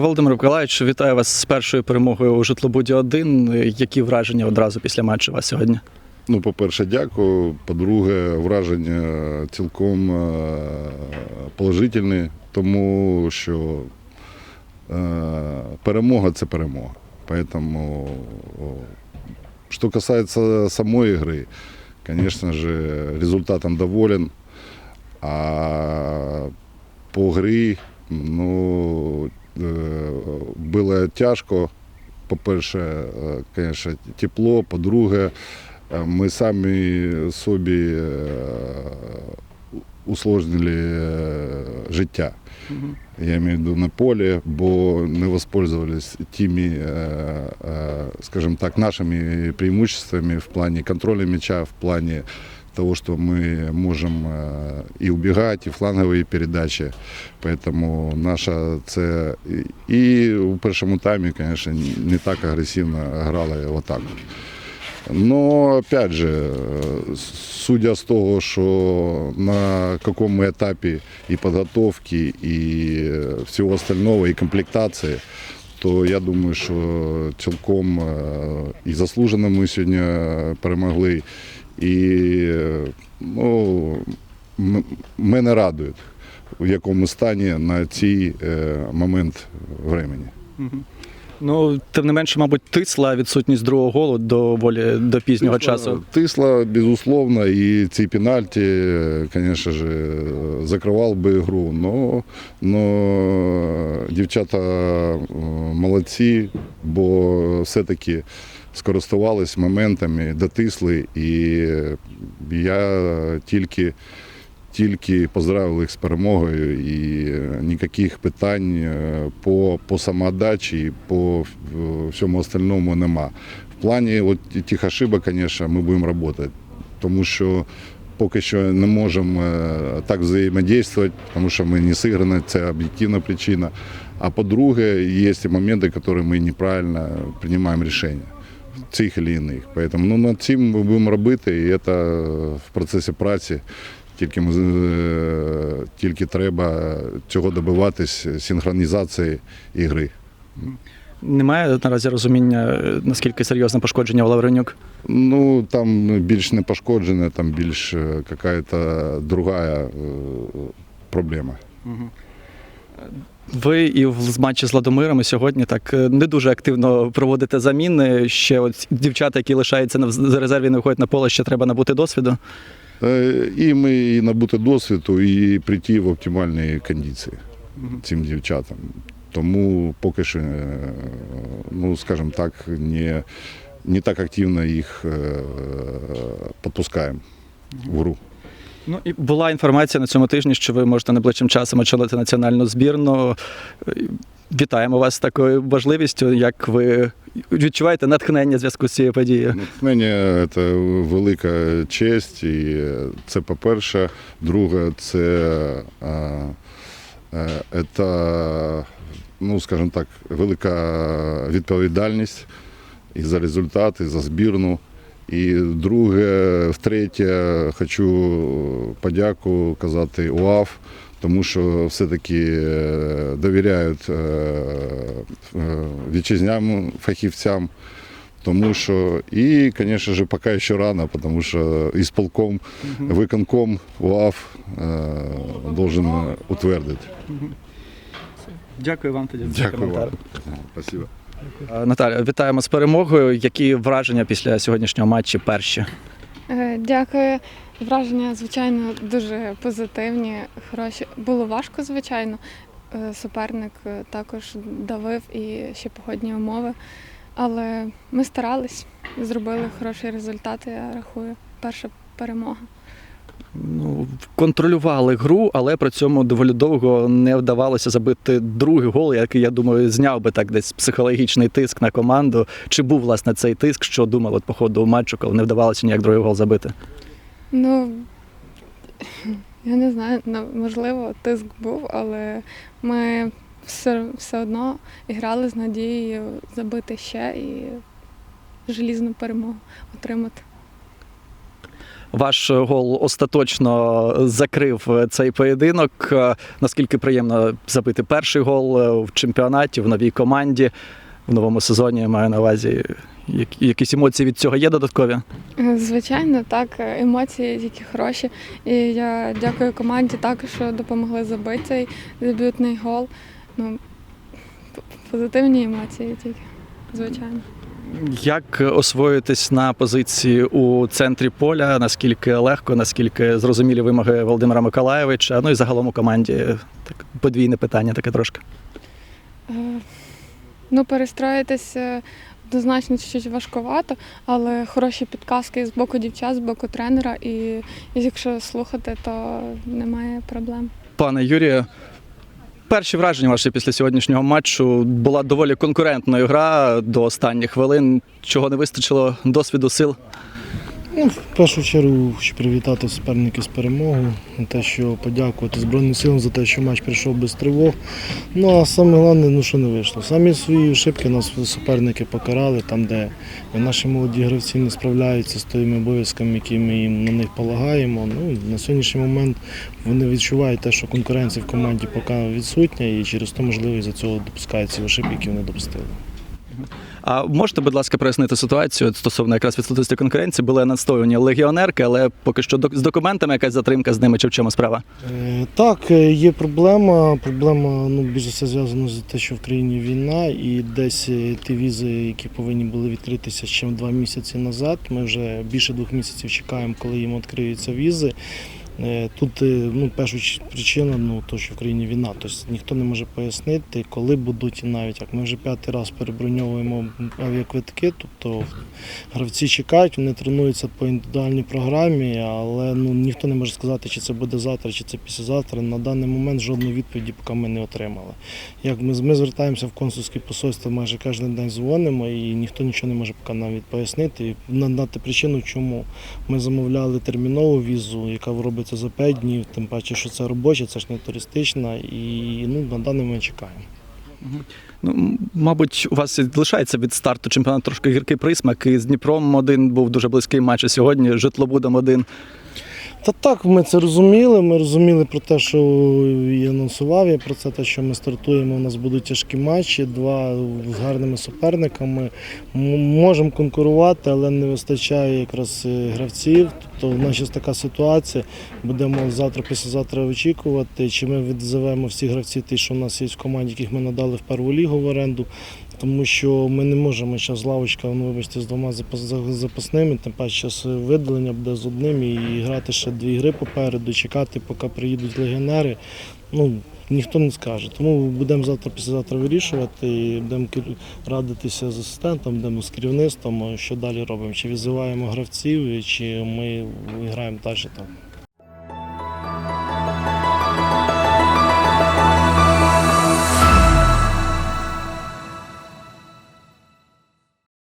Володимир Миколаївич, вітаю вас з першою перемогою у житлобуді 1 Які враження одразу після матчу вас сьогодні? Ну, по-перше, дякую. По-друге, враження цілком е, положительні, тому що е, перемога це перемога. Поэтому, что касается самой игры, конечно же, результатом доволен. А по грі, ну, було тяжко. По-перше, е, конечно, тепло, по-друге, е, ми самі собі е, усложнили е, життя. Я имею в виду на поле, бо не воспользовались теми, э, скажем так, нашими преимуществами в плане контроля мяча, в плане того, что мы можем э, и убегать, и фланговые передачи. Поэтому наша це і у першому таймі, конечно, не так агресивно грали в атаку. Но опять же, э, судя с того, что на каком этапе и подготовки, и э, всего остального, и комплектации, то я думаю, що цілком е, і заслужено ми сьогодні перемогли. і ну, мене радує, в якому стані на цей е, момент времени. Ну, тим не менше, мабуть, тисла відсутність другого голу доволі до пізнього часу. Тисла, безусловно, і ці пенальті, звісно ж, закривав би гру. Но, но дівчата молодці, бо все-таки скористувались моментами, дотисли, і я тільки. Тільки поздравив їх з перемогою і ніяких питань е, по, по самоотдачі і по всьому остальному нема. В плані от тих ошибок, звісно, ми будемо працювати, тому що поки що не можемо е, так взаємодействувати, тому що ми не зіграні, це об'єктивна причина. А по-друге, є моменти, які ми неправильно приймаємо рішення. Цих чи інших. Поэтому ну, над цим ми будемо робити, і це в процесі праці. Тільки, е, тільки треба цього добиватись синхронізації ігри. Немає наразі розуміння, е, наскільки серйозне пошкодження у Лавренюк. Ну, там більш не пошкоджена, там більш е, какая-то другая е, проблема. Ви і в матчі з Ладомирами сьогодні так е, не дуже активно проводите заміни. Ще от дівчата, які лишаються на резерві, не виходять на поле, ще треба набути досвіду. Е, І ми і набути досвіду, і прийти в оптимальні кондиції цим дівчатам. Тому поки що, е, ну, скажімо так, не, не так активно їх підпускаємо в гру. Ну і була інформація на цьому тижні, що ви можете найближчим часом очолити національну збірну. Вітаємо вас з такою важливістю. Як ви відчуваєте натхнення в зв'язку з цією подією? Натхнення це велика честь, і це по-перше. Друге, це, це, ну, скажімо так, велика відповідальність і за результат, і за збірну. І друге, втретє, хочу подяку казати УАФ, тому що все-таки е, довіряють е, е, вітчизняним фахівцям. Тому що і, звісно ж, поки ще рано, тому що ісполком, виконком УАФ должен утвердити. Дякую вам тоді за Дякую коментар. вам. Спасибо. Е, Наталя, вітаємо з перемогою. Які враження після сьогоднішнього матчу перші? Е, Дякую. Враження, звичайно, дуже позитивні, хороші. Було важко, звичайно. Е, Суперник також давив і ще погодні умови. Але ми старались, зробили хороший результат, я рахую. Перша перемога. Ну, контролювали гру, але при цьому доволі довго не вдавалося забити другий гол, який, я думаю, зняв би так десь психологічний тиск на команду. Чи був власне цей тиск, що думали от, по ходу матчу, коли не вдавалося ніяк другий гол забити? Ну, я не знаю, ну, можливо, тиск був, але ми все, все одно грали з надією забити ще і желізну перемогу отримати. Ваш гол остаточно закрив цей поєдинок. Е, Наскільки приємно забити перший гол е, в чемпіонаті, в новій команді, в новому сезоні я маю на увазі. Як- Якісь емоції від цього є додаткові? Е, Звичайно, так, е, емоції тільки хороші. І я дякую команді також, що допомогли забити цей дебютний гол. Ну, позитивні емоції тільки, звичайно. Як освоїтись на позиції у центрі поля? Наскільки легко, наскільки зрозумілі вимоги Володимира Миколаєвича? Ну і загалом у команді так, подвійне питання таке трошки. Е, Ну, перестроїтися однозначно чуть-чуть важкувато, але хороші підказки з боку дівчат, з боку тренера, і якщо слухати, то немає проблем. Пане Юрію, перші враження ваші після сьогоднішнього матчу була доволі конкурентною гра до останніх хвилин. Чого не вистачило досвіду сил? Ну, в першу чергу хочу привітати суперників з перемогою, те, що подякувати Збройним силам за те, що матч прийшов без тривог. Ну а саме головне, ну що не вийшло. Самі свої ошибки нас суперники покарали, там, де наші молоді гравці не справляються з тими обов'язками, які ми їм на них полагаємо. Ну, на сьогоднішній момент вони відчувають те, що конкуренція в команді поки відсутня, і через то, можливо, із-за цього допускають ці ошибки, які вони допустили. А можете, будь ласка, прояснити ситуацію стосовно якраз відсутності конкуренції? Були настоювані легіонерки, але поки що з документами якась затримка з ними чи в чому справа? Е, Так, е, є проблема. Проблема ну, більш все зв'язана з те, що в країні війна, і десь е, ті візи, які повинні були відкритися ще два місяці назад. Ми вже більше двох місяців чекаємо, коли їм відкриються візи. Е, Тут е, ну, перша причина, ну, то, що в країні війна. Тобто ніхто не може пояснити, коли будуть і навіть як. Ми вже п'ятий раз переброньовуємо авіаквитки, тобто гравці чекають, вони тренуються по індивідуальній програмі, але ну, ніхто не може сказати, чи це буде завтра, чи це післязавтра. На даний момент жодної відповіді поки ми не отримали. Як ми, ми звертаємося в консульське посольство, майже кожен день дзвонимо, і ніхто нічого не може поки навіть пояснити і надати причину, чому ми замовляли термінову візу, яка робиться за 5 днів, тим паче, що це робоча, це ж не туристична, і ну, на даний момент чекаємо. Ну, мабуть, у вас лишається від старту чемпіонату трошки гіркий присмак. І з Дніпром один був дуже близький матч. а Сьогодні з житлобудом один. Та так, ми це розуміли. Ми розуміли про те, що і анонсував я про це, те, що ми стартуємо. У нас будуть тяжкі матчі, два з гарними суперниками. М- Можемо конкурувати, але не вистачає якраз е, гравців. Тобто в нас зараз така ситуація. Будемо завтра, післязавтра очікувати, чи ми відзовемо всі гравці, ті, що у нас є в команді, яких ми надали в перву лігу в оренду. Тому що ми не можемо зараз лавочка, ну вибачте, з двома запас- запасними, тим паче видалення буде з одним і грати ще дві гри попереду, чекати, поки приїдуть легіонери. Ну, ніхто не скаже. Тому будемо завтра, післязавтра вирішувати і будемо радитися з асистентом, будемо з керівництвом, що далі робимо. Чи визиваємо гравців, чи ми граємо далі там.